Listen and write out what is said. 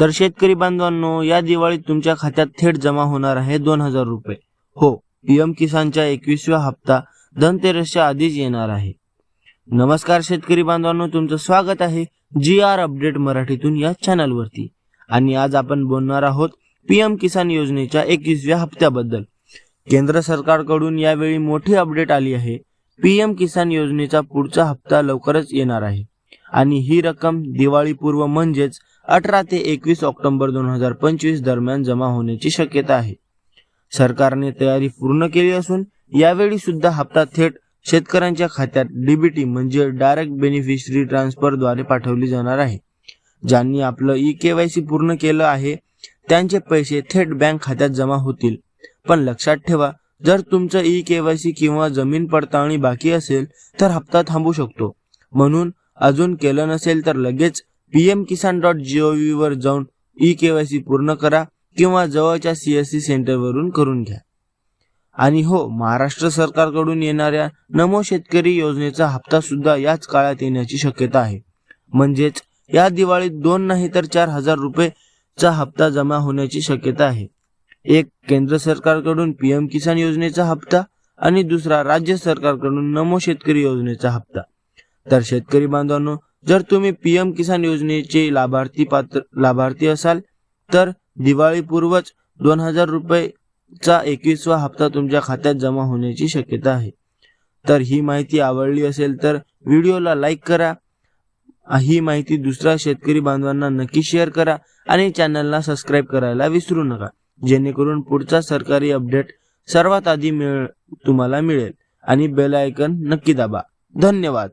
तर शेतकरी बांधवांनो या दिवाळीत तुमच्या खात्यात थेट जमा होणार आहे दोन हजार रुपये. हो पीएम किसानच्या एकवीसव्या हप्ता धनतेरसच्या आधीच येणार आहे. नमस्कार शेतकरी बांधवांनो तुमचं स्वागत आहे जी आर अपडेट मराठीतून या चॅनलवरती. आणि आज आपण बोलणार आहोत पीएम किसान योजनेच्या एकवीसव्या हप्त्याबद्दल. केंद्र सरकारकडून यावेळी मोठी अपडेट आली आहे. पीएम किसान योजनेचा पुढचा हप्ता लवकरच येणार आहे. आणि ही रक्कम दिवाळीपूर्व म्हणजेच अठरा ते एकवीस ऑक्टोबर दोन हजार पंचवीस दरम्यान जमा होण्याची शक्यता आहे. सरकारने तयारी पूर्ण केली असून यावेळी सुद्धा हप्ता थेट शेतकऱ्यांच्या खात्यात डीबीटी म्हणजे डायरेक्ट बेनिफिशरी ट्रान्सफरद्वारे पाठवली जाणार आहे. ज्यांनी आपलं ई केवायसी पूर्ण केलं आहे त्यांचे पैसे थेट बँक खात्यात जमा होतील. पण लक्षात ठेवा जर तुमचं ई केवायसी किंवा जमीन पडताळणी बाकी असेल तर हप्ता थांबू शकतो. म्हणून अजून केलं नसेल तर लगेच P M Kisan dot G O वर जाऊन ई केवायसी पूर्ण करा किंवा जवळच्या सी एस सी सेंटरवरून करून घ्या. आणि हो महाराष्ट्र सरकारकडून येणाऱ्या नमो शेतकरी योजनेचा हप्ता सुद्धा याच काळात येण्याची शक्यता आहे. म्हणजेच या दिवाळीत दोन नाही तर चार हजार रुपयेचा हप्ता जमा होण्याची शक्यता आहे. एक केंद्र सरकारकडून पीएम किसान योजनेचा हप्ता आणि दुसरा राज्य सरकारकडून नमो शेतकरी योजनेचा हप्ता. तर शेतकरी बांधवांनो जर तुम्ही पीएम किसान योजनेचे लाभार्थी पात्र लाभार्थी असाल तर दिवाळीपूर्वच दोन हजार रुपयेचा एकवीसवा हप्ता तुमच्या खात्यात जमा होण्याची शक्यता आहे. तर ही माहिती आवडली असेल तर व्हिडिओला लाईक करा. ही माहिती दुसऱ्या शेतकरी बांधवांना नक्की शेअर करा आणि चॅनलला सबस्क्राईब करायला विसरू नका जेणेकरून पुढचा सरकारी अपडेट सर्वात आधी मिळ तुम्हाला मिळेल. आणि बेल आयकन नक्की दाबा. धन्यवाद.